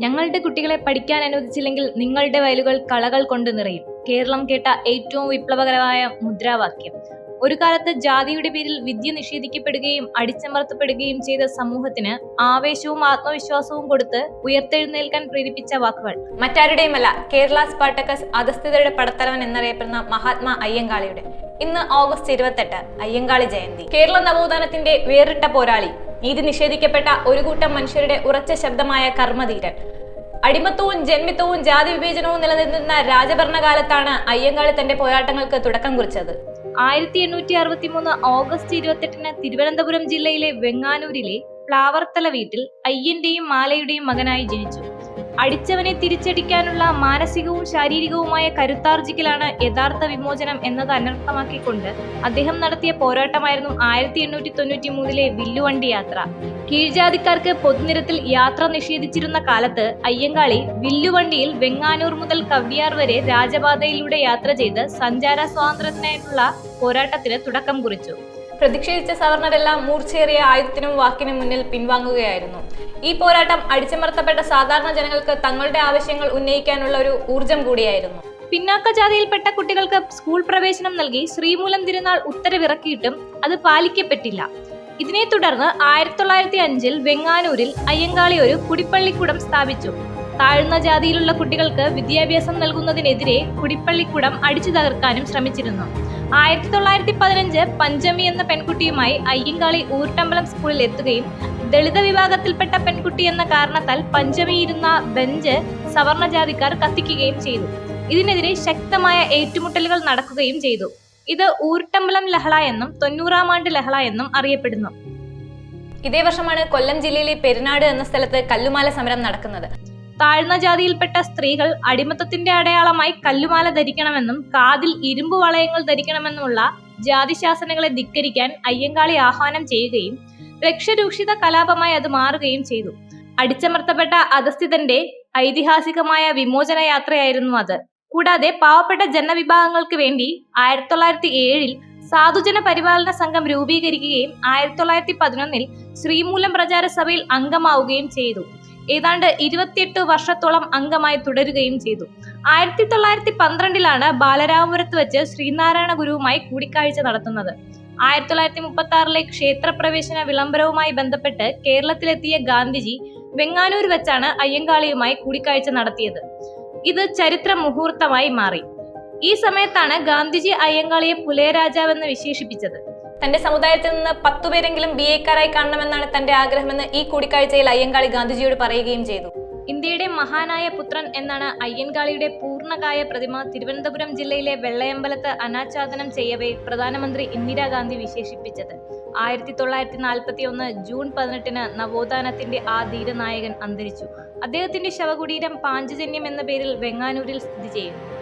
ഞങ്ങളുടെ കുട്ടികളെ പഠിക്കാൻ അനുവദിച്ചില്ലെങ്കിൽ നിങ്ങളുടെ വയലുകൾ കളകൾ കൊണ്ട് നിറയും. കേരളം കേട്ട ഏറ്റവും വിപ്ലവകരമായ മുദ്രാവാക്യം. ഒരു കാലത്ത് ജാതിയുടെ പേരിൽ വിദ്യ നിഷേധിക്കപ്പെടുകയും അടിച്ചമർത്തപ്പെടുകയും ചെയ്ത സമൂഹത്തിന് ആവേശവും ആത്മവിശ്വാസവും കൊടുത്ത് ഉയർത്തെഴുന്നേൽക്കാൻ പ്രേരിപ്പിച്ച വാക്കുകൾ. മറ്റാരുടെയുമല്ല കേരള സ്പാർട്ടക്കസ് അധസ്ഥിതരുടെ പടത്തലവൻ എന്നറിയപ്പെടുന്ന മഹാത്മാ അയ്യങ്കാളിയുടെ. ഇന്ന് ഓഗസ്റ്റ് ഇരുപത്തെട്ട് അയ്യങ്കാളി ജയന്തി. കേരള നവോത്ഥാനത്തിന്റെ വേറിട്ട പോരാളി നീതി നിഷേധിക്കപ്പെട്ട ഒരു കൂട്ടം മനുഷ്യരുടെ ഉറച്ച ശബ്ദമായ കർമ്മധീരൻ. അടിമത്തവും ജന്മിത്വവും ജാതി വിവേചനവും നിലനിന്നിരുന്ന രാജഭരണകാലത്താണ് അയ്യങ്കാളി തന്റെ പോരാട്ടങ്ങൾക്ക് തുടക്കം കുറിച്ചത്. ആയിരത്തി എണ്ണൂറ്റി അറുപത്തി മൂന്ന് ഓഗസ്റ്റ് ഇരുപത്തെട്ടിന് തിരുവനന്തപുരം ജില്ലയിലെ വെങ്ങാനൂരിലെ പ്ലാവർത്തല വീട്ടിൽ അയ്യന്റെയും മാലയുടെയും മകനായി ജനിച്ചു. അടിച്ചവനെ തിരിച്ചടിക്കാനുള്ള മാനസികവും ശാരീരികവുമായ കരുത്താർജിക്കലാണ് യഥാർത്ഥ വിമോചനം എന്നത് അനർത്ഥമാക്കിക്കൊണ്ട് അദ്ദേഹം നടത്തിയ പോരാട്ടമായിരുന്നു ആയിരത്തി എണ്ണൂറ്റി തൊണ്ണൂറ്റി മൂന്നിലെ വില്ലുവണ്ടി യാത്ര. കീഴ്ജാതിക്കാർക്ക് പൊതുനിരത്തിൽ യാത്ര നിഷേധിച്ചിരുന്ന കാലത്ത് അയ്യങ്കാളി വില്ലുവണ്ടിയിൽ വെങ്ങാനൂർ മുതൽ കവ്യാർ വരെ രാജപാതയിലൂടെ യാത്ര ചെയ്ത് സഞ്ചാര സ്വാതന്ത്ര്യത്തിനായിട്ടുള്ള പോരാട്ടത്തിന് തുടക്കം കുറിച്ചു. പ്രതിഷേധിച്ച സവർണരെല്ലാം മൂർച്ചയേറിയ ആയുധത്തിനും വാക്കിനും മുന്നിൽ പിൻവാങ്ങുകയായിരുന്നു. ഈ പോരാട്ടം അടിച്ചമർത്തപ്പെട്ട സാധാരണ ജനങ്ങൾക്ക് തങ്ങളുടെ ആവശ്യങ്ങൾ ഉന്നയിക്കാനുള്ള ഒരു ഊർജം കൂടിയായിരുന്നു. പിന്നാക്ക ജാതിയിൽപ്പെട്ട കുട്ടികൾക്ക് സ്കൂൾ പ്രവേശനം നൽകി ശ്രീമൂലം തിരുനാൾ ഉത്തരവിറക്കിയിട്ടും അത് പാലിക്കപ്പെട്ടില്ല. ഇതിനെ തുടർന്ന് ആയിരത്തി തൊള്ളായിരത്തി അഞ്ചിൽ വെങ്ങാനൂരിൽ അയ്യങ്കാളി ഒരു കുടിപ്പള്ളിക്കൂടം സ്ഥാപിച്ചു. താഴ്ന്ന ജാതിയിലുള്ള കുട്ടികൾക്ക് വിദ്യാഭ്യാസം നൽകുന്നതിനെതിരെ കുടിപ്പള്ളിക്കുടം അടിച്ചു തകർക്കാനും ശ്രമിച്ചിരുന്നു. ആയിരത്തി തൊള്ളായിരത്തി പതിനഞ്ച് പഞ്ചമി എന്ന പെൺകുട്ടിയുമായി അയ്യങ്കാളി ഊർട്ടമ്പലം സ്കൂളിൽ എത്തുകയും ദളിത വിഭാഗത്തിൽപ്പെട്ട പെൺകുട്ടി എന്ന കാരണത്താൽ പഞ്ചമി ഇരുന്ന ബെഞ്ച് സവർണ ജാതിക്കാർ കത്തിക്കുകയും ചെയ്തു. ഇതിനെതിരെ ശക്തമായ ഏറ്റുമുട്ടലുകൾ നടക്കുകയും ചെയ്തു. ഇത് ഊർട്ടമ്പലം ലഹള എന്നും തൊണ്ണൂറാം ആണ്ട് ലഹള എന്നും അറിയപ്പെടുന്നു. ഇതേ വർഷമാണ് കൊല്ലം ജില്ലയിലെ പെരുനാട് എന്ന സ്ഥലത്ത് കല്ലുമാല സമരം നടക്കുന്നത്. താഴ്ന്ന ജാതിയിൽപ്പെട്ട സ്ത്രീകൾ അടിമത്തത്തിന്റെ അടയാളമായി കല്ലുമാല ധരിക്കണമെന്നും കാതിൽ ഇരുമ്പ് വളയങ്ങൾ ധരിക്കണമെന്നുമുള്ള ജാതിശാസനങ്ങളെ ധിക്കരിക്കാൻ അയ്യങ്കാളി ആഹ്വാനം ചെയ്യുകയും രക്ഷരൂക്ഷിത കലാപമായി അത് മാറുകയും ചെയ്തു. അടിച്ചമർത്തപ്പെട്ട അധസ്ഥിതന്റെ ഐതിഹാസികമായ വിമോചന യാത്രയായിരുന്നു അത്. കൂടാതെ പാവപ്പെട്ട ജനവിഭാഗങ്ങൾക്ക് വേണ്ടി ആയിരത്തി തൊള്ളായിരത്തി ഏഴിൽ സാധുജന പരിപാലന സംഘം രൂപീകരിക്കുകയും ആയിരത്തി തൊള്ളായിരത്തി പതിനൊന്നിൽ ശ്രീമൂലം പ്രചാര സഭയിൽ അംഗമാവുകയും ചെയ്തു. ഏതാണ്ട് ഇരുപത്തിയെട്ട് വർഷത്തോളം അംഗമായി തുടരുകയും ചെയ്തു. ആയിരത്തി തൊള്ളായിരത്തി പന്ത്രണ്ടിലാണ് ബാലരാമപുരത്ത് വെച്ച് ശ്രീനാരായണ ഗുരുവുമായി കൂടിക്കാഴ്ച നടത്തുന്നത്. ആയിരത്തി തൊള്ളായിരത്തി മുപ്പത്തി ആറിലെ ക്ഷേത്രപ്രവേശന വിളംബരവുമായി ബന്ധപ്പെട്ട് കേരളത്തിലെത്തിയ ഗാന്ധിജി വെങ്ങാനൂർ വെച്ചാണ് അയ്യങ്കാളിയുമായി കൂടിക്കാഴ്ച നടത്തിയത്. ഇത് ചരിത്ര മുഹൂർത്തമായി മാറി. ഈ സമയത്താണ് ഗാന്ധിജി അയ്യങ്കാളിയെ പുലയരാജാവെന്ന് വിശേഷിപ്പിച്ചത്. തന്റെ സമുദായത്തിൽ നിന്ന് പത്തുപേരെങ്കിലും ബി എക്കാരായി കാണണമെന്നാണ് തന്റെ ആഗ്രഹമെന്ന് ഈ കൂടിക്കാഴ്ചയിൽ അയ്യങ്കാളി ഗാന്ധിജിയോട് പറയുകയും ചെയ്തു. ഇന്ത്യയുടെ മഹാനായ പുത്രൻ എന്നാണ് അയ്യൻകാളിയുടെ പൂർണകായ പ്രതിമ തിരുവനന്തപുരം ജില്ലയിലെ വെള്ളയമ്പലത്ത് അനാച്ഛാദനം ചെയ്യവേ പ്രധാനമന്ത്രി ഇന്ദിരാഗാന്ധി വിശേഷിപ്പിച്ചത്. ആയിരത്തി തൊള്ളായിരത്തി നാൽപ്പത്തി ഒന്ന് ജൂൺ പതിനെട്ടിന് നവോത്ഥാനത്തിന്റെ ആ ധീരനായകൻ അന്തരിച്ചു. അദ്ദേഹത്തിന്റെ ശവകുടീരം പാഞ്ചജന്യം എന്ന പേരിൽ വെങ്ങാനൂരിൽ സ്ഥിതി ചെയ്യുന്നു.